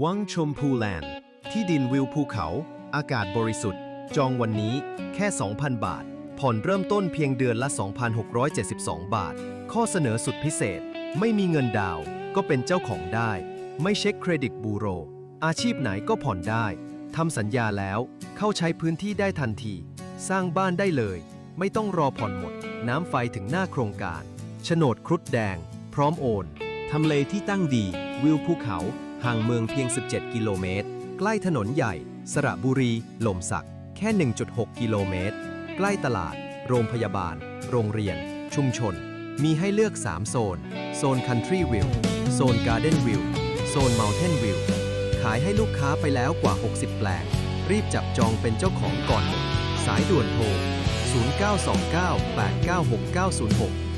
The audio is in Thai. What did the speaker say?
วังชมพูแลนด์ ที่ดินวิวภูเขา อากาศบริสุทธิ์ จองวันนี้แค่ 2,000 บาท ผ่อนเริ่มต้นเพียงเดือนละ 2,672 บาท ข้อเสนอสุดพิเศษ ไม่มีเงินดาวก็เป็นเจ้าของได้ ไม่เช็คเครดิตบูโร อาชีพไหนก็ผ่อนได้ทำสัญญาแล้ว เข้าใช้พื้นที่ได้ทันที สร้างบ้านได้เลย ไม่ต้องรอผ่อนหมด น้ำไฟถึงหน้าโครงการโฉนดครุฑแดง พร้อมโอนทำเลที่ตั้งดี วิวภูเขา ห่างเมืองเพียง 17 กิโลเมตร ใกล้ถนนใหญ่ สระบุรีลมสัก แค่ 1.6 กิโลเมตร ใกล้ตลาด โรงพยาบาล โรงเรียน ชุมชน มีให้เลือก 3 โซน โซน Country View โซน Garden View โซน Mountain View ขายให้ลูกค้าไปแล้วกว่า 60 แปลง รีบจับจองเป็นเจ้าของก่อนหมดสายด่วนโทร 0929896906